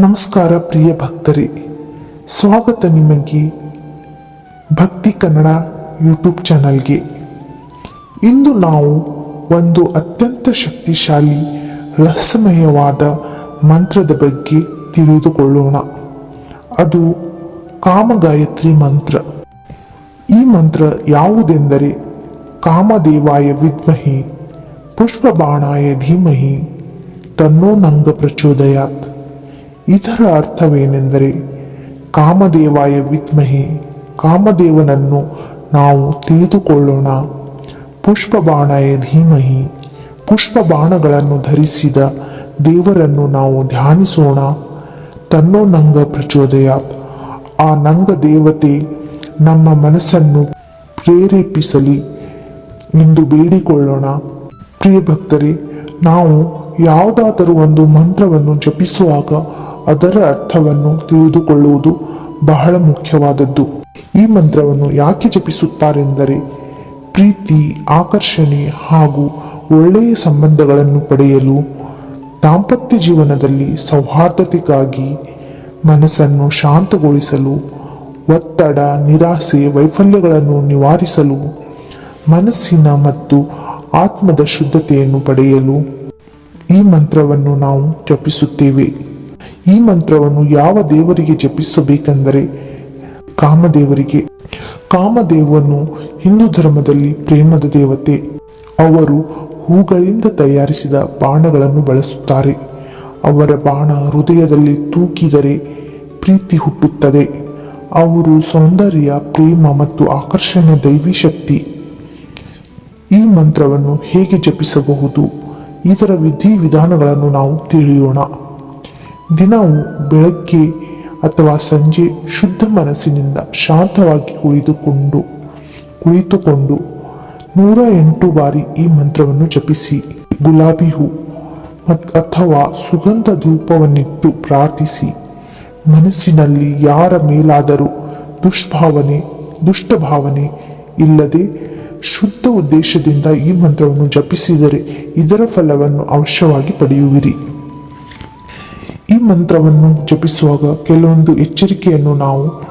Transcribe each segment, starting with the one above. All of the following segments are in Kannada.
ನಮಸ್ಕಾರ ಪ್ರಿಯ ಭಕ್ತರೇ, ಸ್ವಾಗತ ನಿಮಗೆ ಭಕ್ತಿ ಕನ್ನಡ ಯೂಟ್ಯೂಬ್ ಚಾನಲ್ಗೆ. ಇಂದು ನಾವು ಒಂದು ಅತ್ಯಂತ ಶಕ್ತಿಶಾಲಿ ರಹಸ್ಯಮಯವಾದ ಮಂತ್ರದ ಬಗ್ಗೆ ತಿಳಿದುಕೊಳ್ಳೋಣ. ಅದು ಕಾಮಗಾಯತ್ರಿ ಮಂತ್ರ. ಈ ಮಂತ್ರ ಯಾವುದೆಂದರೆ, ಕಾಮದೇವಾಯ ವಿದ್ಮಹಿ, ಪುಷ್ಪಬಾಣಾಯ ಧೀಮಹಿ, ತನ್ನೋ ನಂಗ ಪ್ರಚೋದಯಾತ್. ಇದರ ಅರ್ಥವೇನೆಂದರೆ ಕಾಮದೇವಾಯ ವಿತ್ಮಹಿ ಕಾಮದೇವನನ್ನು ನಾವು ತಿಳಿದುಕೊಳ್ಳೋಣ. ಪುಷ್ಪಬಾಣಾಯ ಧೀಮಹಿ, ಪುಷ್ಪಬಾಣಗಳನ್ನು ಧರಿಸಿದ ದೇವರನ್ನು ನಾವು ಧ್ಯಾನಿಸೋಣ. ತನ್ನೋ ನಂಗ ಪ್ರಚೋದಯ, ಆ ನಂಗ ದೇವತೆ ನಮ್ಮ ಮನಸ್ಸನ್ನು ಪ್ರೇರೇಪಿಸಲಿ ಎಂದು ಬೇಡಿಕೊಳ್ಳೋಣ. ಪ್ರಿಯ ಭಕ್ತರೇ, ನಾವು ಯಾವುದಾದರೂ ಒಂದು ಮಂತ್ರವನ್ನು ಜಪಿಸುವಾಗ ಅದರ ಅರ್ಥವನ್ನು ತಿಳಿದುಕೊಳ್ಳುವುದು ಬಹಳ ಮುಖ್ಯವಾದದ್ದು. ಈ ಮಂತ್ರವನ್ನು ಯಾಕೆ ಜಪಿಸುತ್ತಾರೆಂದರೆ, ಪ್ರೀತಿ, ಆಕರ್ಷಣೆ ಹಾಗೂ ಒಳ್ಳೆಯ ಸಂಬಂಧಗಳನ್ನು ಪಡೆಯಲು ದಾಂಪತ್ಯ ಜೀವನದಲ್ಲಿ ಸೌಹಾರ್ದತೆಗಾಗಿ ಮನಸ್ಸನ್ನು ಶಾಂತಗೊಳಿಸಲು, ಒತ್ತಡ, ನಿರಾಸೆ, ವೈಫಲ್ಯಗಳನ್ನು ನಿವಾರಿಸಲು, ಮನಸ್ಸಿನ ಮತ್ತು ಆತ್ಮದ ಶುದ್ಧತೆಯನ್ನು ಪಡೆಯಲು ಈ ಮಂತ್ರವನ್ನು ನಾವು ಜಪಿಸುತ್ತೇವೆ. ಈ ಮಂತ್ರವನ್ನು ಯಾವ ದೇವರಿಗೆ ಜಪಿಸಬೇಕೆಂದರೆ ಕಾಮದೇವರಿಗೆ. ಕಾಮದೇವನು ಹಿಂದೂ ಧರ್ಮದಲ್ಲಿ ಪ್ರೇಮದ ದೇವತೆ. ಅವರು ಹೂಗಳಿಂದ ತಯಾರಿಸಿದ ಬಾಣಗಳನ್ನು ಬಳಸುತ್ತಾರೆ. ಅವರ ಬಾಣ ಹೃದಯದಲ್ಲಿ ತೂಕಿದರೆ ಪ್ರೀತಿ ಹುಟ್ಟುತ್ತದೆ. ಅವರು ಸೌಂದರ್ಯ, ಪ್ರೇಮ ಮತ್ತು ಆಕರ್ಷಣೆ ದೈವಿ ಶಕ್ತಿ ಈ ಮಂತ್ರವನ್ನು ಹೇಗೆ ಜಪಿಸಬಹುದು? ಇದರ ವಿಧಿ ವಿಧಾನಗಳನ್ನು ನಾವು ತಿಳಿಯೋಣ. ದಿನವೂ ಬೆಳಗ್ಗೆ ಅಥವಾ ಸಂಜೆ ಶುದ್ಧ ಮನಸ್ಸಿನಿಂದ ಶಾಂತವಾಗಿ ಕುಳಿತುಕೊಂಡು ಕುಳಿತುಕೊಂಡು ನೂರ ಎಂಟು ಬಾರಿ ಈ ಮಂತ್ರವನ್ನು ಜಪಿಸಿ. ಗುಲಾಬಿ ಹೂ ಅಥವಾ ಸುಗಂಧ ಧೂಪವನ್ನಿಟ್ಟು ಪ್ರಾರ್ಥಿಸಿ. ಮನಸ್ಸಿನಲ್ಲಿ ಯಾರ ಮೇಲಾದರೂ ದುಷ್ಭಾವನೆ, ದುಷ್ಟಭಾವನೆ ಇಲ್ಲದೆ ಶುದ್ಧ ಉದ್ದೇಶದಿಂದ ಈ ಮಂತ್ರವನ್ನು ಜಪಿಸಿದರೆ ಇದರ ಫಲವನ್ನು ಅವಶ್ಯವಾಗಿ ಪಡೆಯುವಿರಿ. ಮಂತ್ರವನ್ನು ಜಪಿಸುವಾಗ ಕೆಲವೊಂದು ಎಚ್ಚರಿಕೆಯನ್ನು ನಾವು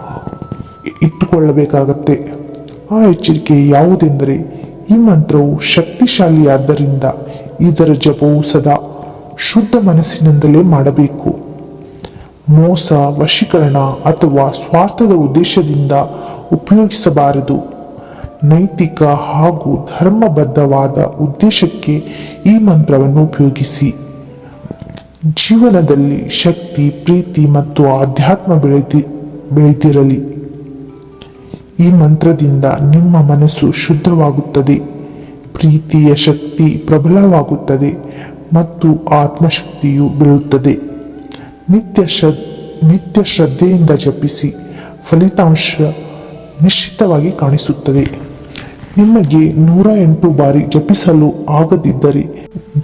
ಇಟ್ಟುಕೊಳ್ಳಬೇಕಾಗತ್ತೆ. ಆ ಎಚ್ಚರಿಕೆ ಯಾವುದೆಂದರೆ ಈ ಮಂತ್ರವು ಶಕ್ತಿಶಾಲಿಯಾದ್ದರಿಂದ ಇದರ ಜಪವು ಸದಾ ಶುದ್ಧ ಮನಸ್ಸಿನಿಂದಲೇ ಮಾಡಬೇಕು. ಮೋಸ, ವಶೀಕರಣ ಅಥವಾ ಸ್ವಾರ್ಥದ ಉದ್ದೇಶದಿಂದ ಉಪಯೋಗಿಸಬಾರದು. ನೈತಿಕ ಹಾಗೂ ಧರ್ಮಬದ್ಧವಾದ ಉದ್ದೇಶಕ್ಕೆ ಈ ಮಂತ್ರವನ್ನು ಉಪಯೋಗಿಸಿ. ಜೀವನದಲ್ಲಿ ಶಕ್ತಿ, ಪ್ರೀತಿ ಮತ್ತು ಆಧ್ಯಾತ್ಮ ಬೆಳೆದಿ, ಬೆಳೆದಿರಲಿ. ಈ ಮಂತ್ರದಿಂದ ನಿಮ್ಮ ಮನಸ್ಸು ಶುದ್ಧವಾಗುತ್ತದೆ. ಪ್ರೀತಿಯ ಶಕ್ತಿ ಪ್ರಬಲವಾಗುತ್ತದೆ ಮತ್ತು ಆತ್ಮಶಕ್ತಿಯು ಬೆಳೆಯುತ್ತದೆ ನಿತ್ಯ ಶ್ರದ್, ನಿತ್ಯ ಶ್ರದ್ಧೆಯಿಂದ ಜಪಿಸಿ ಫಲಿತಾಂಶ ನಿಶ್ಚಿತವಾಗಿ ಕಾಣಿಸುತ್ತದೆ. ನಿಮಗೆ ನೂರ ಎಂಟು ಬಾರಿ ಜಪಿಸಲು ಆಗದಿದ್ದರೆ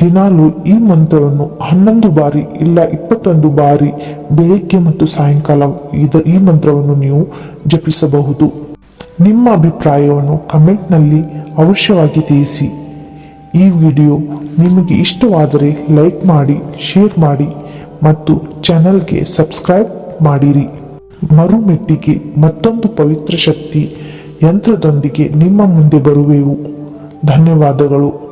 ದಿನಾಲು ಈ ಮಂತ್ರವನ್ನು ಹನ್ನೊಂದು ಬಾರಿ ಇಲ್ಲ ಇಪ್ಪತ್ತೊಂದು ಬಾರಿ ಬೆಳಿಗ್ಗೆ ಮತ್ತು ಸಾಯಂಕಾಲ ಈ ಮಂತ್ರವನ್ನು ನೀವು ಜಪಿಸಬಹುದು. ನಿಮ್ಮ ಅಭಿಪ್ರಾಯವನ್ನು ಕಮೆಂಟ್ನಲ್ಲಿ ಅವಶ್ಯವಾಗಿ ತಿಳಿಸಿ. ಈ ವಿಡಿಯೋ ನಿಮಗೆ ಇಷ್ಟವಾದರೆ ಲೈಕ್ ಮಾಡಿ, ಶೇರ್ ಮಾಡಿ ಮತ್ತು ಚಾನಲ್ಗೆ ಸಬ್ಸ್ಕ್ರೈಬ್ ಮಾಡಿರಿ. ಮರುಮೆಟ್ಟಿಗೆ ಮತ್ತೊಂದು ಪವಿತ್ರ ಶಕ್ತಿ ಯಂತ್ರದೊಂದಿಗೆ ನಿಮ್ಮ ಮುಂದೆ ಬರುವೆವು. ಧನ್ಯವಾದಗಳು.